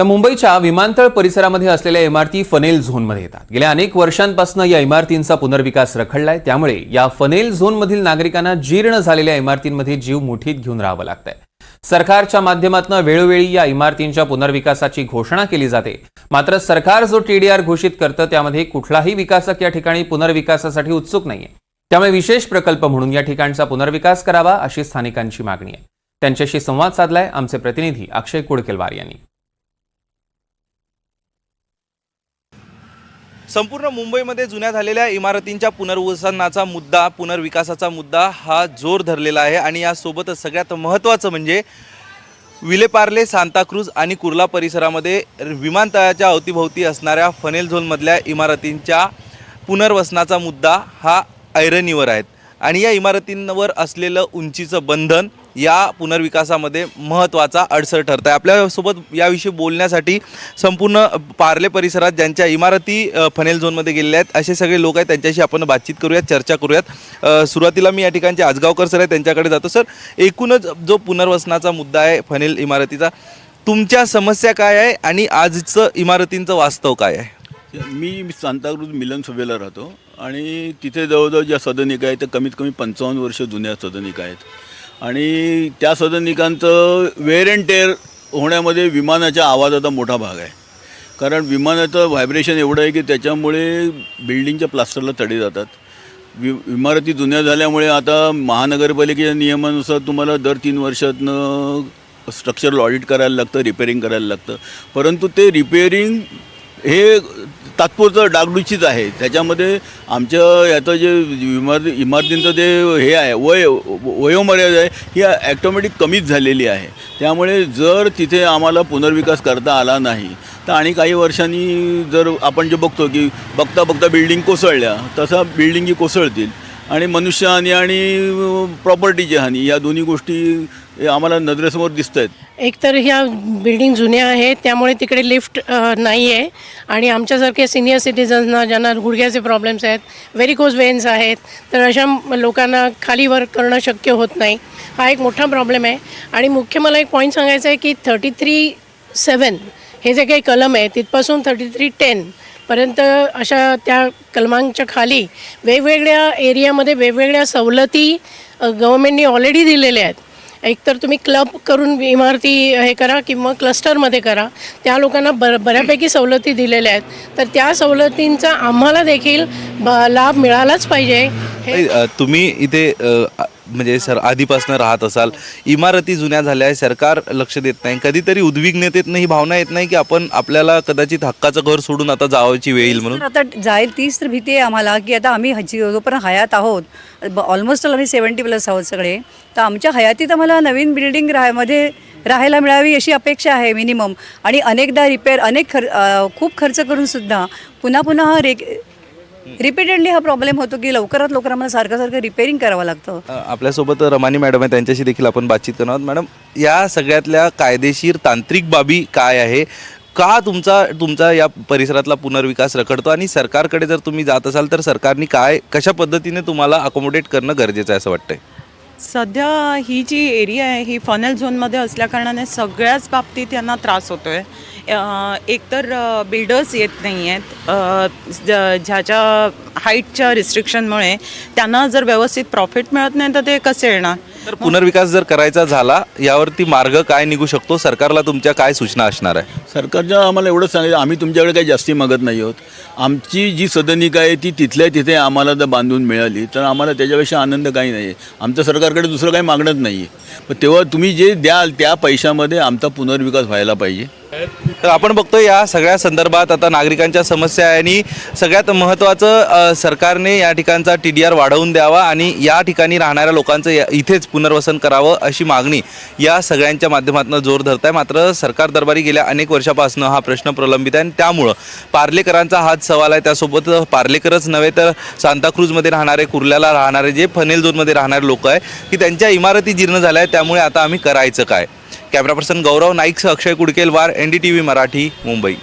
तर मुंबईच्या विमानतळ परिसरामध्ये असलेल्या इमारती फनेल झोनमध्ये येतात. गेल्या अनेक वर्षांपासून या इमारतींचा पुनर्विकास रखडलाय. त्यामुळे या फनेल झोनमधील नागरिकांना जीर्ण झालेल्या इमारतींमध्ये जीव मुठीत घेऊन राहावं लागतंय. सरकारच्या माध्यमातून वेळोवेळी या इमारतींच्या पुनर्विकासाची घोषणा केली जाते. मात्र सरकार जो टीडीआर घोषित करतं त्यामध्ये कुठलाही विकासक या ठिकाणी पुनर्विकासासाठी उत्सुक नाहीये. त्यामुळे विशेष प्रकल्प म्हणून या ठिकाणचा पुनर्विकास करावा अशी स्थानिकांची मागणी आहे. त्यांच्याशी संवाद साधलाय आमचे प्रतिनिधी अक्षय कुडकेलवार यांनी. संपूर्ण मुंबईमध्ये जुन्या झालेल्या इमारतींच्या पुनर्वसनाचा मुद्दा पुनर्विकासाचा मुद्दा हा जोर धरलेला आहे. आणि यासोबतच सगळ्यात महत्त्वाचं म्हणजे विलेपार्ले सांताक्रूज आणि कुर्ला परिसरामध्ये विमानतळाच्या अवतीभोवती असणाऱ्या फनेल झोनमधल्या इमारतींच्या पुनर्वसनाचा मुद्दा हा ऐरणीवर आहेत आणि या इमारतींवर असलेलं उंचीचं बंधन या पुनर्विकासामध्ये महत्त्वाचा अडसर ठरत आहे आपल्यासोबत याविषयी बोलण्यासाठी संपूर्ण पार्ले परिसरात ज्यांच्या इमारती फनेल झोनमध्ये गेलेल्या आहेत असे सगळे लोक आहेत त्यांच्याशी आपण बातचीत करूयात चर्चा करूयात. सुरुवातीला मी या ठिकाणचे आजगावकर सर आहे त्यांच्याकडे जातो. सर एकूणच जो पुनर्वसनाचा मुद्दा आहे फनेल इमारतीचा तुमच्या समस्या काय आहे आणि आजचं इमारतींचं वास्तव काय आहे? मी सांताक्रूज मिलन सभेला राहतो. आणि तिथे जवळजवळ ज्या सदनिका आहेत त्या कमीत कमी पंचावन्न वर्ष जुन्या सदनिका आहेत. आणि त्या सदनिकांचं वेअर अँड टेअर होण्यामध्ये विमानाच्या आवाजाचा मोठा भाग आहे. कारण विमानाचं व्हायब्रेशन एवढं आहे की त्याच्यामुळे बिल्डिंगच्या प्लास्टरला तडे जातात. वि इमारती जुन्या झाल्यामुळे आता महानगरपालिकेच्या नियमानुसार तुम्हाला दर तीन वर्षातनं स्ट्रक्चरल ऑडिट करायला लागतं रिपेअरिंग करायला लागतं. परंतु ते रिपेअरिंग हे तात्पुरतं डागडुचीच आहे. त्याच्यामध्ये आमच्या याचं जे इमार इमारतींचं जे हे आहे वय वयोमर्यादा आहे ही ॲटोमॅटिक कमीच झालेली आहे. त्यामुळे जर तिथे आम्हाला पुनर्विकास करता आला नाही तर आणि काही वर्षांनी जर आपण जे बघतो की बघता बघता बिल्डिंग कोसळल्या तसा बिल्डिंगी कोसळतील. आणि मनुष्यहानी आणि प्रॉपर्टीची हानी या दोन्ही गोष्टी आम्हाला नजरेसमोर दिसत आहेत एकतर ह्या बिल्डिंग जुन्या आहेत त्यामुळे तिकडे लिफ्ट नाही आहे आणि आमच्यासारखे सिनियर सिटीजन्सना ज्यांना गुडघ्याचे प्रॉब्लेम्स आहेत व्हेरिकोज वेन्स आहेत तर अशा लोकांना खाली वर्क करणं शक्य होत नाही. हा एक मोठा प्रॉब्लेम आहे. आणि मुख्य मला एक पॉईंट सांगायचं आहे की थर्टी थ्री सेवन हे जे काही कलम आहे तिथपासून थर्टी थ्री टेन पर्यंत अशा त्या कलमांच्या खाली वेगवेगळ्या एरियामध्ये वेगवेगळ्या सवलती गव्हर्मेंटनी ऑलरेडी दिलेल्या आहेत. एकतर तुम्ही क्लब करून इमारती हे करा किंवा क्लस्टरमध्ये करा त्या लोकांना बर बऱ्यापैकी सवलती दिलेल्या आहेत. तर त्या सवलतींचा आम्हाला देखील ब लाभ मिळालाच पाहिजे. हे तुम्ही इथे म्हणजे सर आधीपासून राहत असाल. इमारती जुन्या झाल्या आहे सरकार लक्ष देत नाही. कधीतरी उद्विग्नतेतनं ही भावना येत नाही की आपण आपल्याला कदाचित हक्काचं घर सोडून आता जावायची वेळ येईल म्हणून? आता जाईल तीच तर भीती आहे आम्हाला की आता आम्ही हजी जोपर्यंत हयात आहोत ऑलमोस्ट आम्ही सेवन्टी प्लस आहोत सगळे तर आमच्या हयातीत आम्हाला नवीन बिल्डिंग राहायमध्ये राहायला मिळावी अशी अपेक्षा आहे मिनिमम आणि अनेकदा रिपेअर अनेक खर खूप खर्च करून सुद्धा पुन्हा पुन्हा हा रे रिपीटेडली हा प्रॉब्लेम होतो की लवकरात लवकर आम्हाला सारखं सारखं रिपेअरिंग करावं लागतं. आपल्यासोबत रमानी मॅडम आहे त्यांच्याशी देखील आपण बातचीत करणार आहोत. मॅडम या सगळ्यातल्या कायदेशीर तांत्रिक बाबी काय आहे? का तुमचा तुमचा या परिसरातला पुनर्विकास रखडतो? आणि सरकारकडे जर तुम्ही जात असाल तर सरकारने काय कशा पद्धतीने तुम्हाला अकोमोडेट करणं गरजेचं आहे असं वाटतंय? सध्या ही जी एरिया आहे ही फनल झोनमध्ये असल्याकारणाने सगळ्याच बाबतीत यांना त्रास होतो आहे एकतर बिल्डर्स येत नाही आहेत ज- ज्याच्या हाईटच्या रिस्ट्रिक्शनमुळे त्यांना जर व्यवस्थित प्रॉफिट मिळत नाही तर ते कसे येणार? तर पुनर्विकास जर करायचा झाला यावरती मार्ग काय निघू शकतो? सरकारला तुमच्या काय सूचना असणार आहे? सरकारच्या आम्हाला एवढंच सांगायचं आम्ही तुमच्याकडे काही जास्ती मागत नाही आहोत. आमची जी सदनिका आहे ती तिथल्या तिथे आम्हाला जर बांधून मिळाली तर आम्हाला त्याच्यापेक्षा आनंद काही नाही आहे. आमचं सरकारकडे दुसरं काही मागणंच नाही आहे. पण तेव्हा तुम्ही जे द्याल त्या पैशामध्ये आमचा पुनर्विकास व्हायला पाहिजे. तर आपण बघतो या सगळ्या संदर्भात आता नागरिकांच्या समस्या आहे आणि सगळ्यात महत्त्वाचं सरकारने या ठिकाणचा टी डी आर वाढवून द्यावा आणि या ठिकाणी राहणाऱ्या लोकांचं इथेच पुनर्वसन करावं अशी मागणी या सगळ्यांच्या माध्यमातून जोर धरत आहे मात्र सरकार दरबारी गेल्या अनेक वर्षापासून हा प्रश्न प्रलंबित आहे आणि त्यामुळं पार्लेकरांचा हाच सवाल आहे. त्यासोबत पार्लेकरच नव्हे तर सांताक्रूजमध्ये राहणारे कुर्ल्याला राहणारे जे फनेल झोनमध्ये राहणारे लोक आहे की त्यांच्या इमारती जीर्ण झाल्या आहेत त्यामुळे आता आम्ही करायचं काय? Camera person Gaurav Naik Akshay Kudkelwar N D T V Marathi Mumbai.